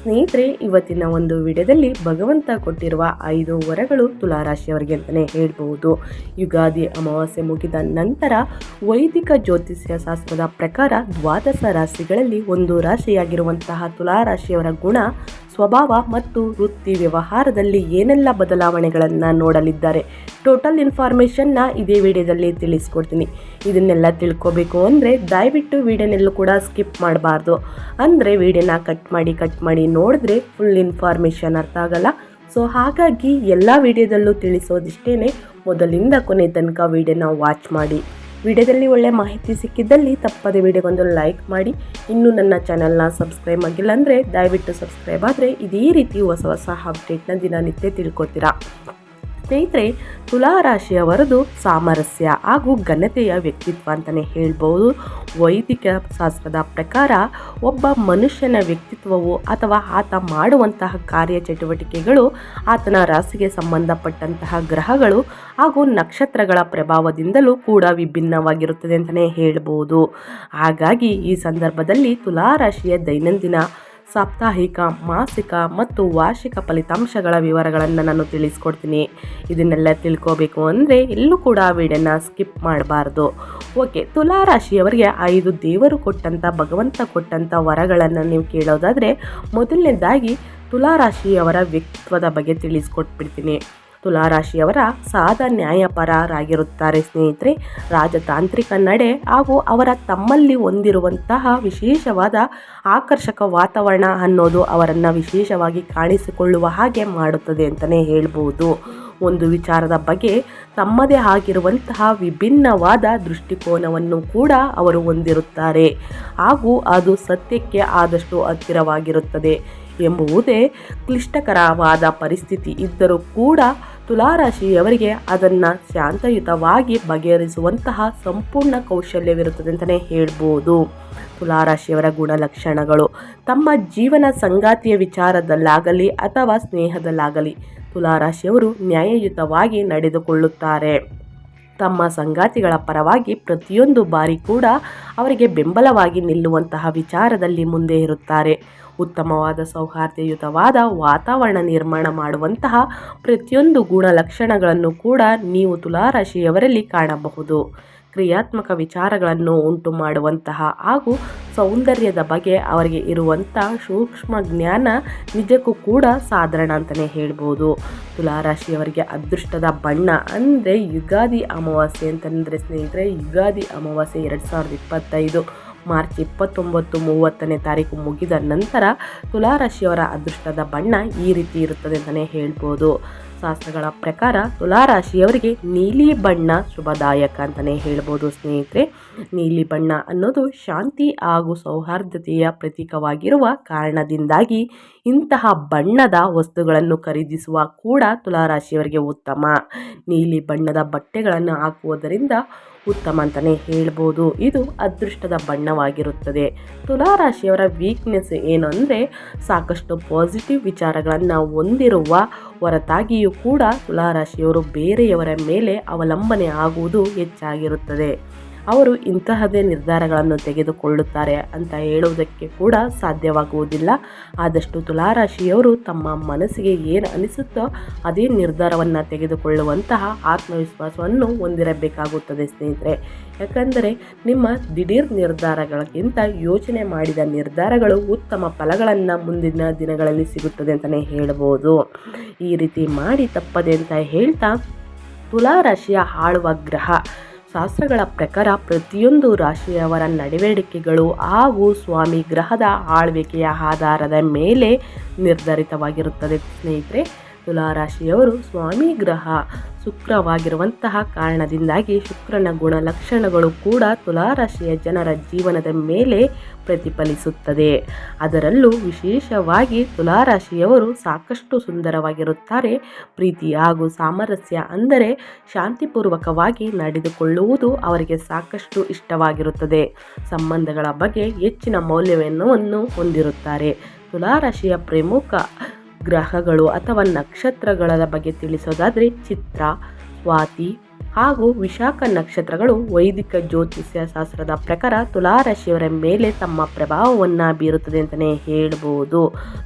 ಸ್ನೇಹಿತರೆ, ಇವತ್ತಿನ ಒಂದು ವಿಡಿಯೋದಲ್ಲಿ ಭಗವಂತ ಕೊಟ್ಟಿರುವ ಐದು ವರಗಳು ತುಲಾರಾಶಿಯವರಿಗೆ ಅಂತಲೇ ಹೇಳ್ಬೋದು ಯುಗಾದಿ ಅಮಾವಾಸ್ಯೆ ಮುಗಿದ ನಂತರ ವೈದಿಕ ಜ್ಯೋತಿಷ್ಯ ಶಾಸ್ತ್ರದ ಪ್ರಕಾರ ದ್ವಾದಶ ರಾಶಿಗಳಲ್ಲಿ ಒಂದು ರಾಶಿಯಾಗಿರುವಂತಹ ತುಲಾರಾಶಿಯವರ ಗುಣ, ಸ್ವಭಾವ ಮತ್ತು ವೃತ್ತಿ ವ್ಯವಹಾರದಲ್ಲಿ ಏನೆಲ್ಲ ಬದಲಾವಣೆಗಳನ್ನು ನೋಡಲಿದ್ದಾರೆ ಟೋಟಲ್ ಇನ್ಫಾರ್ಮೇಷನ್ನ ಇದೇ ವಿಡಿಯೋದಲ್ಲಿ ತಿಳಿಸ್ಕೊಡ್ತೀನಿ. ಇದನ್ನೆಲ್ಲ ತಿಳ್ಕೊಬೇಕು ಅಂದರೆ ದಯವಿಟ್ಟು ವಿಡಿಯೋನೆಲ್ಲೂ ಕೂಡ ಸ್ಕಿಪ್ ಮಾಡಬಾರ್ದು. ಅಂದರೆ ವಿಡಿಯೋನ ಕಟ್ ಮಾಡಿ ಕಟ್ ಮಾಡಿ ನೋಡಿದ್ರೆ ಫುಲ್ ಇನ್ಫಾರ್ಮೇಷನ್ ಅರ್ಥ ಆಗಲ್ಲ. ಸೊ ಹಾಗಾಗಿ ಎಲ್ಲ ವಿಡಿಯೋದಲ್ಲೂ ತಿಳಿಸೋದಿಷ್ಟೇ ಮೊದಲಿಂದ ಕೊನೆ ತನಕ ವಿಡಿಯೋನ ವಾಚ್ ಮಾಡಿ. ವಿಡಿಯೋದಲ್ಲಿ ಒಳ್ಳೆ ಮಾಹಿತಿ ಸಿಕ್ಕಿದ್ದಲ್ಲಿ ತಪ್ಪದೆ ವಿಡಿಯೋಗೊಂದು ಲೈಕ್ ಮಾಡಿ. ಇನ್ನೂ ನನ್ನ ಚಾನಲ್ನ ಸಬ್ಸ್ಕ್ರೈಬ್ ಆಗಿಲ್ಲ ಅಂದರೆ ದಯವಿಟ್ಟು ಸಬ್ಸ್ಕ್ರೈಬ್ ಆದರೆ ಇದೇ ರೀತಿ ಹೊಸ ಹೊಸ ಅಪ್ಡೇಟ್ನ ದಿನನಿತ್ಯ ತಿಳ್ಕೊತೀರಾ. ಸ್ನೇಹಿತರೆ ತುಲಾರಾಶಿಯವರದು ಸಾಮರಸ್ಯ ಹಾಗೂ ಘನತೆಯ ವ್ಯಕ್ತಿತ್ವ ಅಂತಲೇ ಹೇಳ್ಬೋದು. ವೈದಿಕ ಶಾಸ್ತ್ರದ ಪ್ರಕಾರ ಒಬ್ಬ ಮನುಷ್ಯನ ವ್ಯಕ್ತಿತ್ವವು ಅಥವಾ ಆತ ಮಾಡುವಂತಹ ಕಾರ್ಯ ಚಟುವಟಿಕೆಗಳು ಆತನ ರಾಶಿಗೆ ಸಂಬಂಧಪಟ್ಟಂತಹ ಗ್ರಹಗಳು ಹಾಗೂ ನಕ್ಷತ್ರಗಳ ಪ್ರಭಾವದಿಂದಲೂ ಕೂಡ ವಿಭಿನ್ನವಾಗಿರುತ್ತದೆ ಅಂತಲೇ ಹೇಳ್ಬೋದು. ಹಾಗಾಗಿ ಈ ಸಂದರ್ಭದಲ್ಲಿ ತುಲಾ ರಾಶಿಯ ದೈನಂದಿನ ಸಾಪ್ತಾಹಿಕ, ಮಾಸಿಕ ಮತ್ತು ವಾರ್ಷಿಕ ಫಲಿತಾಂಶಗಳ ವಿವರಗಳನ್ನು ನಾನು ತಿಳಿಸ್ಕೊಡ್ತೀನಿ. ಇದನ್ನೆಲ್ಲ ತಿಳ್ಕೋಬೇಕು ಅಂದರೆ ಎಲ್ಲೂ ಕೂಡ ವಿಡಿಯೋನ ಸ್ಕಿಪ್ ಮಾಡಬಾರ್ದು. ಓಕೆ, ತುಲಾರಾಶಿಯವರಿಗೆ ಐದು ದೇವರು ಕೊಟ್ಟಂಥ ಭಗವಂತ ಕೊಟ್ಟಂಥ ವರಗಳನ್ನು ನೀವು ಕೇಳೋದಾದರೆ ಮೊದಲನೇದಾಗಿ ತುಲಾರಾಶಿಯವರ ವ್ಯಕ್ತಿತ್ವದ ಬಗ್ಗೆ ತಿಳಿಸ್ಕೊಟ್ಬಿಡ್ತೀನಿ. ತುಲಾರಾಶಿಯವರ ಸಾದ ನ್ಯಾಯಪರರಾಗಿರುತ್ತಾರೆ ಸ್ನೇಹಿತರೆ. ರಾಜತಾಂತ್ರಿಕ ನಡೆ ಹಾಗೂ ಅವರ ತಮ್ಮಲ್ಲಿ ಹೊಂದಿರುವಂತಹ ವಿಶೇಷವಾದ ಆಕರ್ಷಕ ವಾತಾವರಣ ಅನ್ನೋದು ಅವರನ್ನು ವಿಶೇಷವಾಗಿ ಕಾಣಿಸಿಕೊಳ್ಳುವ ಹಾಗೆ ಮಾಡುತ್ತದೆ ಅಂತಲೇ ಹೇಳ್ಬೋದು. ಒಂದು ವಿಚಾರದ ಬಗ್ಗೆ ತಮ್ಮದೇ ಆಗಿರುವಂತಹ ವಿಭಿನ್ನವಾದ ದೃಷ್ಟಿಕೋನವನ್ನು ಕೂಡ ಅವರು ಹೊಂದಿರುತ್ತಾರೆ. ಹಾಗೂ ಅದು ಸತ್ಯಕ್ಕೆ ಆದಷ್ಟು ಹತ್ತಿರವಾಗಿರುತ್ತದೆ ಎಂಬುವುದೇ ಕ್ಲಿಷ್ಟಕರವಾದ ಪರಿಸ್ಥಿತಿ ಇದ್ದರೂ ಕೂಡ ತುಲಾರಾಶಿಯವರಿಗೆ ಅದನ್ನು ಶಾಂತಯುತವಾಗಿ ಬಗೆಹರಿಸುವಂತಹ ಸಂಪೂರ್ಣ ಕೌಶಲ್ಯವಿರುತ್ತದೆ ಅಂತಲೇ ಹೇಳ್ಬೋದು. ತುಲಾರಾಶಿಯವರ ಗುಣಲಕ್ಷಣಗಳು. ತಮ್ಮ ಜೀವನ ಸಂಗಾತಿಯ ವಿಚಾರದಲ್ಲಾಗಲಿ ಅಥವಾ ಸ್ನೇಹದಲ್ಲಾಗಲಿ ತುಲಾರಾಶಿಯವರು ನ್ಯಾಯಯುತವಾಗಿ ನಡೆದುಕೊಳ್ಳುತ್ತಾರೆ. ತಮ್ಮ ಸಂಗಾತಿಗಳ ಪರವಾಗಿ ಪ್ರತಿಯೊಂದು ಬಾರಿ ಕೂಡ ಅವರಿಗೆ ಬೆಂಬಲವಾಗಿ ನಿಲ್ಲುವಂತಹ ವಿಚಾರದಲ್ಲಿ ಮುಂದೆ ಇರುತ್ತಾರೆ. ಉತ್ತಮವಾದ ಸೌಹಾರ್ದಯುತವಾದ ವಾತಾವರಣ ನಿರ್ಮಾಣ ಮಾಡುವಂತಹ ಪ್ರತಿಯೊಂದು ಗುಣಲಕ್ಷಣಗಳನ್ನು ಕೂಡ ನೀವು ತುಲಾರಾಶಿಯವರಲ್ಲಿ ಕಾಣಬಹುದು. ಕ್ರಿಯಾತ್ಮಕ ವಿಚಾರಗಳನ್ನು ಉಂಟು ಮಾಡುವಂತಹ ಹಾಗೂ ಸೌಂದರ್ಯದ ಬಗ್ಗೆ ಅವರಿಗೆ ಇರುವಂಥ ಸೂಕ್ಷ್ಮ ಜ್ಞಾನ ನಿಜಕ್ಕೂ ಕೂಡ ಸಾಧಾರಣ ಅಂತಲೇ ಹೇಳ್ಬೋದು. ತುಲಾರಾಶಿಯವರಿಗೆ ಅದೃಷ್ಟದ ಬಣ್ಣ ಅಂದರೆ ಯುಗಾದಿ ಅಮಾವಾಸ್ಯೆ ಅಂತಂದರೆ ಸ್ನೇಹಿತರೆ, ಯುಗಾದಿ ಅಮಾವಾಸ್ಯೆ ಎರಡು ಸಾವಿರದ ಇಪ್ಪತ್ತೈದು. ಮಾರ್ಚ್ ಇಪ್ಪತ್ತೊಂಬತ್ತು ಮೂವತ್ತನೇ ತಾರೀಕು ಮುಗಿದ ನಂತರ ತುಲಾರಾಶಿಯವರ ಅದೃಷ್ಟದ ಬಣ್ಣ ಈ ರೀತಿ ಇರುತ್ತದೆ ಅಂತಲೇ ಹೇಳ್ಬೋದು. ಶಾಸ್ತ್ರಗಳ ಪ್ರಕಾರ ತುಲಾರಾಶಿಯವರಿಗೆ ನೀಲಿ ಬಣ್ಣ ಶುಭದಾಯಕ ಅಂತಲೇ ಹೇಳ್ಬೋದು ಸ್ನೇಹಿತರೆ. ನೀಲಿ ಬಣ್ಣ ಅನ್ನೋದು ಶಾಂತಿ ಹಾಗೂ ಸೌಹಾರ್ದತೆಯ ಪ್ರತೀಕವಾಗಿರುವ ಕಾರಣದಿಂದಾಗಿ ಇಂತಹ ಬಣ್ಣದ ವಸ್ತುಗಳನ್ನು ಖರೀದಿಸುವ ಕೂಡ ತುಲಾರಾಶಿಯವರಿಗೆ ಉತ್ತಮ. ನೀಲಿ ಬಣ್ಣದ ಬಟ್ಟೆಗಳನ್ನು ಹಾಕುವುದರಿಂದ ಉತ್ತಮ ಅಂತಲೇ ಹೇಳ್ಬೋದು. ಇದು ಅದೃಷ್ಟದ ಬಣ್ಣವಾಗಿರುತ್ತದೆ. ತುಲಾರಾಶಿಯವರ ವೀಕ್ನೆಸ್ ಏನು ಅಂದರೆ ಸಾಕಷ್ಟು ಪಾಸಿಟಿವ್ ವಿಚಾರಗಳನ್ನು ಹೊಂದಿರುವ ಹೊರತಾಗಿಯೂ ಕೂಡ ತುಲಾರಾಶಿಯವರು ಬೇರೆಯವರ ಮೇಲೆ ಅವಲಂಬನೆ ಆಗುವುದು ಹೆಚ್ಚಾಗಿರುತ್ತದೆ. ಅವರು ಇಂತಹದೇ ನಿರ್ಧಾರಗಳನ್ನು ತೆಗೆದುಕೊಳ್ಳುತ್ತಾರೆ ಅಂತ ಹೇಳುವುದಕ್ಕೆ ಕೂಡ ಸಾಧ್ಯವಾಗುವುದಿಲ್ಲ. ಆದಷ್ಟು ತುಲಾರಾಶಿಯವರು ತಮ್ಮ ಮನಸ್ಸಿಗೆ ಏನು ಅನಿಸುತ್ತೋ ಅದೇ ನಿರ್ಧಾರವನ್ನು ತೆಗೆದುಕೊಳ್ಳುವಂತಹ ಆತ್ಮವಿಶ್ವಾಸವನ್ನು ಹೊಂದಿರಬೇಕಾಗುತ್ತದೆ ಸ್ನೇಹಿತರೆ. ಯಾಕಂದರೆ ನಿಮ್ಮ ದಿಢೀರ್ ನಿರ್ಧಾರಗಳಿಗಿಂತ ಯೋಚನೆ ಮಾಡಿದ ನಿರ್ಧಾರಗಳು ಉತ್ತಮ ಫಲಗಳನ್ನು ಮುಂದಿನ ದಿನಗಳಲ್ಲಿ ಸಿಗುತ್ತದೆ ಅಂತಲೇ ಹೇಳ್ಬೋದು. ಈ ರೀತಿ ಮಾಡಿ ತಪ್ಪದೆ ಅಂತ ಹೇಳ್ತಾ ತುಲಾರಾಶಿಯ ಆಳುವ ಗ್ರಹ ಶಾಸ್ತ್ರಗಳ ಪ್ರಕಾರ ಪ್ರತಿಯೊಂದು ರಾಶಿಯವರ ನಡವಳಿಕೆಗಳು ಹಾಗೂ ಸ್ವಾಮಿ ಗ್ರಹದ ಆಳ್ವಿಕೆಯ ಆಧಾರದ ಮೇಲೆ ನಿರ್ಧರಿತವಾಗಿರುತ್ತದೆ. ಸ್ನೇಹಿತರೆ ತುಲಾರಾಶಿಯವರು ಸ್ವಾಮಿ ಗ್ರಹ ಶುಕ್ರವಾಗಿರುವಂತಹ ಕಾರಣದಿಂದಾಗಿ ಶುಕ್ರನ ಗುಣಲಕ್ಷಣಗಳು ಕೂಡ ತುಲಾರಾಶಿಯ ಜನರ ಜೀವನದ ಮೇಲೆ ಪ್ರತಿಫಲಿಸುತ್ತದೆ. ಅದರಲ್ಲೂ ವಿಶೇಷವಾಗಿ ತುಲಾರಾಶಿಯವರು ಸಾಕಷ್ಟು ಸುಂದರವಾಗಿರುತ್ತಾರೆ. ಪ್ರೀತಿ ಹಾಗೂ ಸಾಮರಸ್ಯ ಅಂದರೆ ಶಾಂತಿಪೂರ್ವಕವಾಗಿ ನಡೆದುಕೊಳ್ಳುವುದು ಅವರಿಗೆ ಸಾಕಷ್ಟು ಇಷ್ಟವಾಗಿರುತ್ತದೆ. ಸಂಬಂಧಗಳ ಬಗ್ಗೆ ಹೆಚ್ಚಿನ ಮೌಲ್ಯವನ್ನು ಹೊಂದಿರುತ್ತಾರೆ. ತುಲಾರಾಶಿಯ ಪ್ರಮುಖ ಗ್ರಹಗಳು ಅಥವಾ ನಕ್ಷತ್ರಗಳ ಬಗ್ಗೆ ತಿಳಿಸೋದಾದರೆ ಚಿತ್ರ, ವಾತಿ ಹಾಗೂ ವಿಶಾಖ ನಕ್ಷತ್ರಗಳು ವೈದಿಕ ಜ್ಯೋತಿಷ್ಯ ಶಾಸ್ತ್ರದ ಪ್ರಕಾರ ತುಲಾರಾಶಿಯವರ ಮೇಲೆ ತಮ್ಮ ಪ್ರಭಾವವನ್ನು ಬೀರುತ್ತದೆ ಅಂತಲೇ ಹೇಳ್ಬೋದು.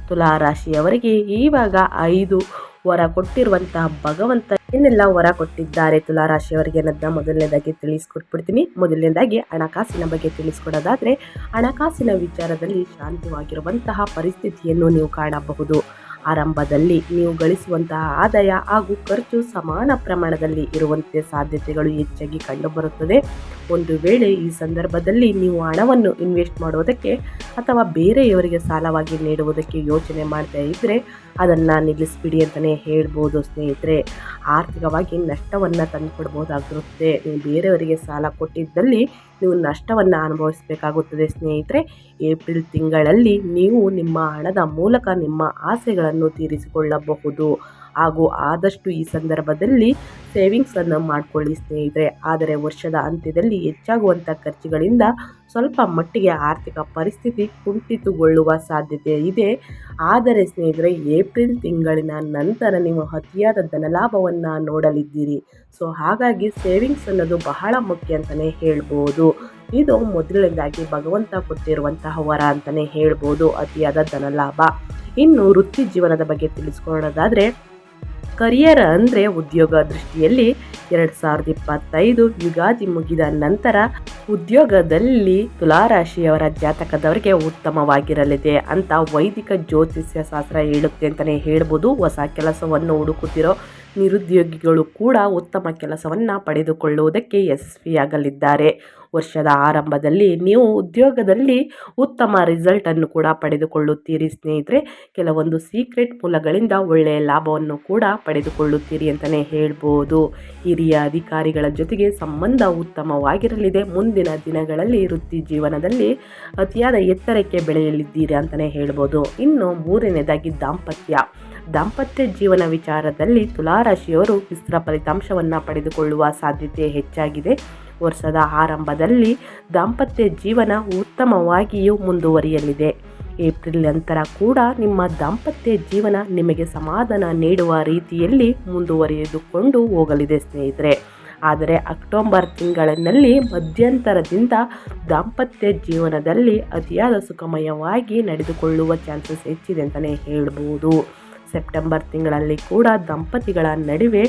ತುಲಾರಾಶಿಯವರಿಗೆ ಈವಾಗ ಐದು ವರ ಕೊಟ್ಟಿರುವಂತಹ ಭಗವಂತ ಏನೆಲ್ಲ ವರ ಕೊಟ್ಟಿದ್ದಾರೆ ತುಲಾರಾಶಿಯವರಿಗೆ ಅನ್ನೋದನ್ನ ಮೊದಲನೇದಾಗಿ ತಿಳಿಸ್ಕೊಟ್ಬಿಡ್ತೀನಿ. ಮೊದಲನೇದಾಗಿ ಹಣಕಾಸಿನ ಬಗ್ಗೆ ತಿಳಿಸ್ಕೊಡೋದಾದರೆ ಹಣಕಾಸಿನ ವಿಚಾರದಲ್ಲಿ ಶಾಂತವಾಗಿರುವಂತಹ ಪರಿಸ್ಥಿತಿಯನ್ನು ನೀವು ಕಾಣಬಹುದು. ಆರಂಭದಲ್ಲಿ ನೀವು ಗಳಿಸುವಂತಹ ಆದಾಯ ಹಾಗೂ ಖರ್ಚು ಸಮಾನ ಪ್ರಮಾಣದಲ್ಲಿ ಇರುವಂತೆ ಸಾಧ್ಯತೆಗಳು ಹೆಚ್ಚಾಗಿ ಕಂಡುಬರುತ್ತದೆ. ಒಂದು ವೇಳೆ ಈ ಸಂದರ್ಭದಲ್ಲಿ ನೀವು ಹಣವನ್ನು ಇನ್ವೆಸ್ಟ್ ಮಾಡುವುದಕ್ಕೆ ಅಥವಾ ಬೇರೆಯವರಿಗೆ ಸಾಲವಾಗಿ ನೀಡುವುದಕ್ಕೆ ಯೋಚನೆ ಮಾಡ್ತಾ ಇದ್ದರೆ ಅದನ್ನು ನಿಲ್ಲಿಸ್ಬಿಡಿ ಅಂತಲೇ ಹೇಳ್ಬೋದು ಸ್ನೇಹಿತರೆ. ಆರ್ಥಿಕವಾಗಿ ನಷ್ಟವನ್ನು ತಂದುಕೊಡ್ಬೋದಾಗಿರುತ್ತೆ. ನೀವು ಬೇರೆಯವರಿಗೆ ಸಾಲ ಕೊಟ್ಟಿದ್ದಲ್ಲಿ ನೀವು ನಷ್ಟವನ್ನು ಅನುಭವಿಸಬೇಕಾಗುತ್ತದೆ ಸ್ನೇಹಿತರೆ. ಏಪ್ರಿಲ್ ತಿಂಗಳಲ್ಲಿ ನೀವು ನಿಮ್ಮ ಹಣದ ಮೂಲಕ ನಿಮ್ಮ ಆಸೆಗಳನ್ನು ತೀರಿಸಿಕೊಳ್ಳಬಹುದು. ಹಾಗೂ ಆದಷ್ಟು ಈ ಸಂದರ್ಭದಲ್ಲಿ ಸೇವಿಂಗ್ಸನ್ನು ಮಾಡಿಕೊಳ್ಳಿ ಸ್ನೇಹಿತರೆ. ಆದರೆ ವರ್ಷದ ಅಂತ್ಯದಲ್ಲಿ ಹೆಚ್ಚಾಗುವಂಥ ಖರ್ಚುಗಳಿಂದ ಸ್ವಲ್ಪ ಮಟ್ಟಿಗೆ ಆರ್ಥಿಕ ಪರಿಸ್ಥಿತಿ ಕುಂಠಿತಗೊಳ್ಳುವ ಸಾಧ್ಯತೆ ಇದೆ. ಆದರೆ ಸ್ನೇಹಿತರೆ, ಏಪ್ರಿಲ್ ತಿಂಗಳಿನ ನಂತರ ನೀವು ಅತಿಯಾದ ಧನಲಾಭವನ್ನು ನೋಡಲಿದ್ದೀರಿ. ಸೊ, ಹಾಗಾಗಿ ಸೇವಿಂಗ್ಸ್ ಅನ್ನೋದು ಬಹಳ ಮುಖ್ಯ ಅಂತಲೇ ಹೇಳ್ಬೋದು. ಇದು ಮೊದಲನೇದಾಗಿ ಭಗವಂತ ಕೊಟ್ಟಿರುವಂತಹ ವರ ಅಂತಲೇ ಹೇಳ್ಬೋದು ಅತಿಯಾದ ಧನಲಾಭ ಇನ್ನು ವೃತ್ತಿ ಜೀವನದ ಬಗ್ಗೆ ತಿಳಿಸ್ಕೊಳ್ಳೋದಾದರೆ ಕರಿಯರ್ ಅಂದರೆ ಉದ್ಯೋಗ ದೃಷ್ಟಿಯಲ್ಲಿ ಎರಡು ಸಾವಿರದ ಇಪ್ಪತ್ತೈದು ಯುಗಾದಿ ಮುಗಿದ ನಂತರ ಉದ್ಯೋಗದಲ್ಲಿ ತುಲಾರಾಶಿಯವರ ಜಾತಕದವರಿಗೆ ಉತ್ತಮವಾಗಿರಲಿದೆ ಅಂತ ವೈದಿಕ ಜ್ಯೋತಿಷ್ಯ ಶಾಸ್ತ್ರ ಹೇಳುತ್ತೆ ಅಂತಲೇ ಹೇಳ್ಬೋದು. ಹೊಸ ಕೆಲಸವನ್ನು ಹುಡುಕುತ್ತಿರೋ ನಿರುದ್ಯೋಗಿಗಳು ಕೂಡ ಉತ್ತಮ ಕೆಲಸವನ್ನು ಪಡೆದುಕೊಳ್ಳುವುದಕ್ಕೆ ಯಶಸ್ವಿಯಾಗಲಿದ್ದಾರೆ. ವರ್ಷದ ಆರಂಭದಲ್ಲಿ ನೀವು ಉದ್ಯೋಗದಲ್ಲಿ ಉತ್ತಮ ರಿಸಲ್ಟನ್ನು ಕೂಡ ಪಡೆದುಕೊಳ್ಳುತ್ತೀರಿ ಸ್ನೇಹಿತರೆ. ಕೆಲವೊಂದು ಸೀಕ್ರೆಟ್ ಮೂಲಗಳಿಂದ ಒಳ್ಳೆಯ ಲಾಭವನ್ನು ಕೂಡ ಪಡೆದುಕೊಳ್ಳುತ್ತೀರಿ ಅಂತಲೇ ಹೇಳ್ಬೋದು. ಹಿರಿಯ ಅಧಿಕಾರಿಗಳ ಜೊತೆಗೆ ಸಂಬಂಧ ಉತ್ತಮವಾಗಿರಲಿದೆ. ಮುಂದಿನ ದಿನಗಳಲ್ಲಿ ವೃತ್ತಿ ಜೀವನದಲ್ಲಿ ಅತಿಯಾದ ಎತ್ತರಕ್ಕೆ ಬೆಳೆಯಲಿದ್ದೀರಿ ಅಂತಲೇ ಹೇಳ್ಬೋದು. ಇನ್ನು ಮೂರನೇದಾಗಿ ದಾಂಪತ್ಯ. ದಾಂಪತ್ಯ ಜೀವನ ವಿಚಾರದಲ್ಲಿ ತುಲಾರಾಶಿಯವರು ಮಿಶ್ರ ಫಲಿತಾಂಶವನ್ನು ಪಡೆದುಕೊಳ್ಳುವ ಸಾಧ್ಯತೆ ಹೆಚ್ಚಾಗಿದೆ. ವರ್ಷದ ಆರಂಭದಲ್ಲಿ ದಾಂಪತ್ಯ ಜೀವನ ಉತ್ತಮವಾಗಿಯೂ ಮುಂದುವರಿಯಲಿದೆ. ಏಪ್ರಿಲ್ ನಂತರ ಕೂಡ ನಿಮ್ಮ ದಾಂಪತ್ಯ ಜೀವನ ನಿಮಗೆ ಸಮಾಧಾನ ನೀಡುವ ರೀತಿಯಲ್ಲಿ ಮುಂದುವರಿದುಕೊಂಡು ಹೋಗಲಿದೆ ಸ್ನೇಹಿತರೆ. ಆದರೆ ಅಕ್ಟೋಬರ್ ತಿಂಗಳಿನಲ್ಲಿ ಮಧ್ಯಂತರದಿಂದ ದಾಂಪತ್ಯ ಜೀವನದಲ್ಲಿ ಅತಿಯಾದ ಸುಖಮಯವಾಗಿ ನಡೆದುಕೊಳ್ಳುವ ಚಾನ್ಸಸ್ ಹೆಚ್ಚಿದೆ ಅಂತಲೇ ಹೇಳ್ಬೋದು. ಸೆಪ್ಟೆಂಬರ್ ತಿಂಗಳಲ್ಲಿ ಕೂಡ ದಂಪತಿಗಳ ನಡುವೆ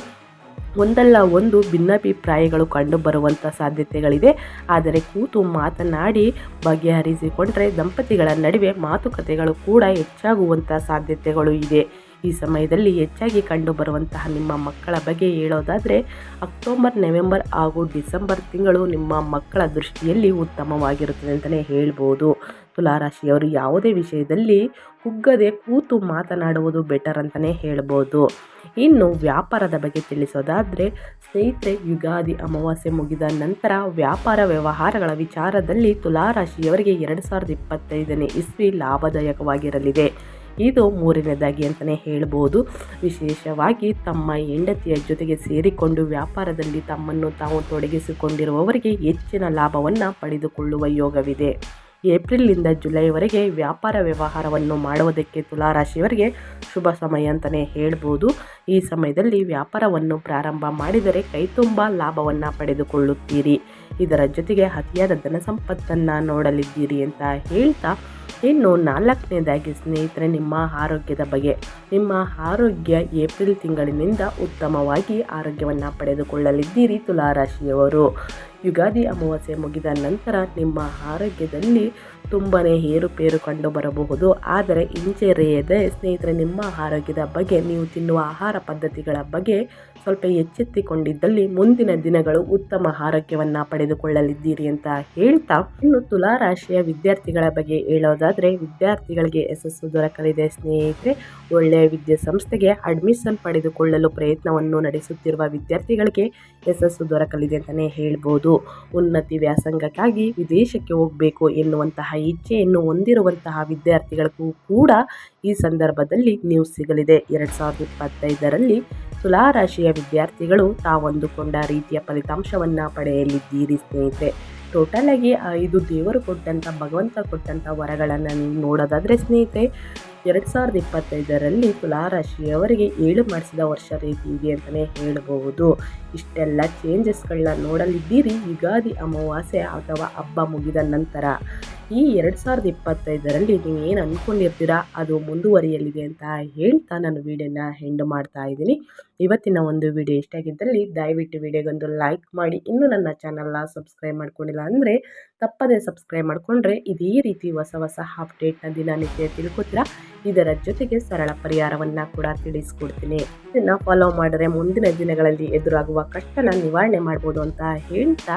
ಒಂದಲ್ಲ ಒಂದು ಭಿನ್ನಾಭಿಪ್ರಾಯಗಳು ಕಂಡುಬರುವಂಥ ಸಾಧ್ಯತೆಗಳಿದೆ. ಆದರೆ ಕೂತು ಮಾತನಾಡಿ ಬಗೆಹರಿಸಿಕೊಂಡರೆ ದಂಪತಿಗಳ ನಡುವೆ ಮಾತುಕತೆಗಳು ಕೂಡ ಹೆಚ್ಚಾಗುವಂಥ ಸಾಧ್ಯತೆಗಳು ಇದೆ. ಈ ಸಮಯದಲ್ಲಿ ಹೆಚ್ಚಾಗಿ ಕಂಡುಬರುವಂತಹ ನಿಮ್ಮ ಮಕ್ಕಳ ಬಗ್ಗೆ ಹೇಳೋದಾದರೆ, ಅಕ್ಟೋಬರ್, ನವೆಂಬರ್ ಹಾಗೂ ಡಿಸೆಂಬರ್ ತಿಂಗಳು ನಿಮ್ಮ ಮಕ್ಕಳ ದೃಷ್ಟಿಯಲ್ಲಿ ಉತ್ತಮವಾಗಿರುತ್ತದೆ ಅಂತಲೇ ಹೇಳ್ಬೋದು. ತುಲಾರಾಶಿಯವರು ಯಾವುದೇ ವಿಷಯದಲ್ಲಿ ಕುಗ್ಗದೆ ಕೂತು ಮಾತನಾಡುವುದು ಬೆಟರ್ ಅಂತಲೇ ಹೇಳ್ಬೋದು. ಇನ್ನು ವ್ಯಾಪಾರದ ಬಗ್ಗೆ ತಿಳಿಸೋದಾದರೆ, ಸ್ನೇಹಿತರೆ, ಯುಗಾದಿ ಅಮಾವಾಸ್ಯೆ ಮುಗಿದ ನಂತರ ವ್ಯಾಪಾರ ವ್ಯವಹಾರಗಳ ವಿಚಾರದಲ್ಲಿ ತುಲಾರಾಶಿಯವರಿಗೆ ಎರಡು ಸಾವಿರದ ಇಪ್ಪತ್ತೈದನೇ ಇಸ್ವಿ ಲಾಭದಾಯಕವಾಗಿರಲಿದೆ. ಇದು ಮೂರನೇದಾಗಿ ಅಂತಲೇ ಹೇಳ್ಬೋದು. ವಿಶೇಷವಾಗಿ ತಮ್ಮ ಹೆಂಡತಿಯ ಜೊತೆಗೆ ಸೇರಿಕೊಂಡು ವ್ಯಾಪಾರದಲ್ಲಿ ತಮ್ಮನ್ನು ತಾವು ತೊಡಗಿಸಿಕೊಂಡಿರುವವರಿಗೆ ಹೆಚ್ಚಿನ ಲಾಭವನ್ನು ಪಡೆದುಕೊಳ್ಳುವ ಯೋಗವಿದೆ. ಏಪ್ರಿಲ್ನಿಂದ ಜುಲೈವರೆಗೆ ವ್ಯಾಪಾರ ವ್ಯವಹಾರವನ್ನು ಮಾಡುವುದಕ್ಕೆ ತುಲಾರಾಶಿಯವರಿಗೆ ಶುಭ ಸಮಯ ಅಂತಲೇ ಹೇಳ್ಬೋದು. ಈ ಸಮಯದಲ್ಲಿ ವ್ಯಾಪಾರವನ್ನು ಪ್ರಾರಂಭ ಮಾಡಿದರೆ ಕೈತುಂಬ ಲಾಭವನ್ನು ಪಡೆದುಕೊಳ್ಳುತ್ತೀರಿ. ಇದರ ಜೊತೆಗೆ ಅತಿಯಾದ ಧನ ಸಂಪತ್ತನ್ನು ನೋಡಲಿದ್ದೀರಿ ಅಂತ ಹೇಳ್ತಾ ಇನ್ನು ನಾಲ್ಕನೇದಾಗಿ ಸ್ನೇಹಿತರೆ, ನಿಮ್ಮ ಆರೋಗ್ಯದ ಬಗ್ಗೆ. ನಿಮ್ಮ ಆರೋಗ್ಯ ಏಪ್ರಿಲ್ ತಿಂಗಳಿನಿಂದ ಉತ್ತಮವಾಗಿ ಆರೋಗ್ಯವನ್ನು ಪಡೆದುಕೊಳ್ಳಲಿದ್ದೀರಿ ತುಲಾರಾಶಿಯವರು. ಯುಗಾದಿ ಅಮಾವಾಸ್ಯೆ ಮುಗಿದ ನಂತರ ನಿಮ್ಮ ಆರೋಗ್ಯದಲ್ಲಿ ತುಂಬಾ ಏರುಪೇರು ಕಂಡು ಬರಬಹುದು ಆದರೆ ಹಿಂಜರಿಯದೆ ಸ್ನೇಹಿತರೆ, ನಿಮ್ಮ ಆರೋಗ್ಯದ ಬಗ್ಗೆ ನೀವು ತಿನ್ನುವ ಆಹಾರ ಪದ್ಧತಿಗಳ ಬಗ್ಗೆ ಸ್ವಲ್ಪ ಎಚ್ಚೆತ್ತಿಕೊಂಡಿದ್ದಲ್ಲಿ ಮುಂದಿನ ದಿನಗಳು ಉತ್ತಮ ಆರೋಗ್ಯವನ್ನು ಪಡೆದುಕೊಳ್ಳಲಿದ್ದೀರಿ ಅಂತ ಹೇಳ್ತಾ, ಇನ್ನು ತುಲಾರಾಶಿಯ ವಿದ್ಯಾರ್ಥಿಗಳ ಬಗ್ಗೆ ಹೇಳೋದಾದರೆ, ವಿದ್ಯಾರ್ಥಿಗಳಿಗೆ ಯಶಸ್ಸು ದೊರಕಲಿದೆ ಸ್ನೇಹಿತರೆ. ಒಳ್ಳೆಯ ವಿದ್ಯಾಸಂಸ್ಥೆಗೆ ಅಡ್ಮಿಷನ್ ಪಡೆದುಕೊಳ್ಳಲು ಪ್ರಯತ್ನವನ್ನು ನಡೆಸುತ್ತಿರುವ ವಿದ್ಯಾರ್ಥಿಗಳಿಗೆ ಯಶಸ್ಸು ದೊರಕಲಿದೆ ಅಂತಲೇ ಹೇಳ್ಬೋದು. ಉನ್ನತಿ ವ್ಯಾಸಂಗಕ್ಕಾಗಿ ವಿದೇಶಕ್ಕೆ ಹೋಗಬೇಕು ಎನ್ನುವಂತಹ ಇಚ್ಛೆಯನ್ನು ಹೊಂದಿರುವಂತಹ ವಿದ್ಯಾರ್ಥಿಗಳಿಗೂ ಕೂಡ ಈ ಸಂದರ್ಭದಲ್ಲಿ ನ್ಯೂಸ್ ಸಿಗಲಿದೆ. ಎರಡು ಸಾವಿರದ ಇಪ್ಪತ್ತೈದರಲ್ಲಿ ತುಲಾರಾಶಿಯ ವಿದ್ಯಾರ್ಥಿಗಳು ತಾವೊಂದುಕೊಂಡ ರೀತಿಯ ಫಲಿತಾಂಶವನ್ನು ಪಡೆಯಲಿದ್ದೀರಿ ಸ್ನೇಹಿತರೆ. ಟೋಟಲ್ ಆಗಿ ಐದು ದೇವರು ಕೊಟ್ಟಂಥ ಭಗವಂತ ಕೊಟ್ಟಂಥ ವರಗಳನ್ನು ನೀವು ನೋಡೋದಾದರೆ ಸ್ನೇಹಿತರೆ, ಎರಡು ಸಾವಿರದ ಇಪ್ಪತ್ತೈದರಲ್ಲಿ ತುಲಾರಾಶಿಯವರಿಗೆ ಏಳು ಮಾಡಿಸಿದ ವರ್ಷ ರೀತಿ ಇದೆ ಅಂತಲೇ ಹೇಳಬಹುದು. ಇಷ್ಟೆಲ್ಲ ಚೇಂಜಸ್ಗಳನ್ನ ನೋಡಲಿದ್ದೀರಿ. ಯುಗಾದಿ ಅಮಾವಾಸ್ಯೆ ಅಥವಾ ಹಬ್ಬ ಮುಗಿದ ನಂತರ. ಈ ಎರಡು ಸಾವಿರದ ಇಪ್ಪತ್ತೈದರಲ್ಲಿ ನೀವು ಏನು ಅಂದ್ಕೊಂಡಿರ್ತೀರಾ ಅದು ಮುಂದುವರಿಯಲಿದೆ ಅಂತ ಹೇಳ್ತಾ ನಾನು ವಿಡಿಯೋನ ಹೆಂಡ್ ಮಾಡ್ತಾ ಇದ್ದೀನಿ. ಇವತ್ತಿನ ಒಂದು ವಿಡಿಯೋ ಇಷ್ಟ ಆಗಿದ್ದಲ್ಲಿ ದಯವಿಟ್ಟು ವಿಡಿಯೋಗೊಂದು ಲೈಕ್ ಮಾಡಿ. ಇನ್ನೂ ನನ್ನ ಚಾನಲ್ನ ಸಬ್ಸ್ಕ್ರೈಬ್ ಮಾಡ್ಕೊಂಡಿಲ್ಲ ಅಂದರೆ ತಪ್ಪದೇ ಸಬ್ಸ್ಕ್ರೈಬ್ ಮಾಡಿಕೊಂಡ್ರೆ ಇದೇ ರೀತಿ ಹೊಸ ಹೊಸ ಅಪ್ಡೇಟ್ನ ದಿನನಿತ್ಯ ತಿಳ್ಕೊತೀರಾ? ಇದರ ಜೊತೆಗೆ ಸರಳ ಪರಿಹಾರವನ್ನು ಕೂಡ ತಿಳಿಸ್ಕೊಡ್ತೀನಿ. ಇದನ್ನು ಫಾಲೋ ಮಾಡಿದ್ರೆ ಮುಂದಿನ ದಿನಗಳಲ್ಲಿ ಎದುರಾಗುವ ಕಷ್ಟನ ನಿವಾರಣೆ ಮಾಡ್ಬೋದು ಅಂತ ಹೇಳ್ತಾ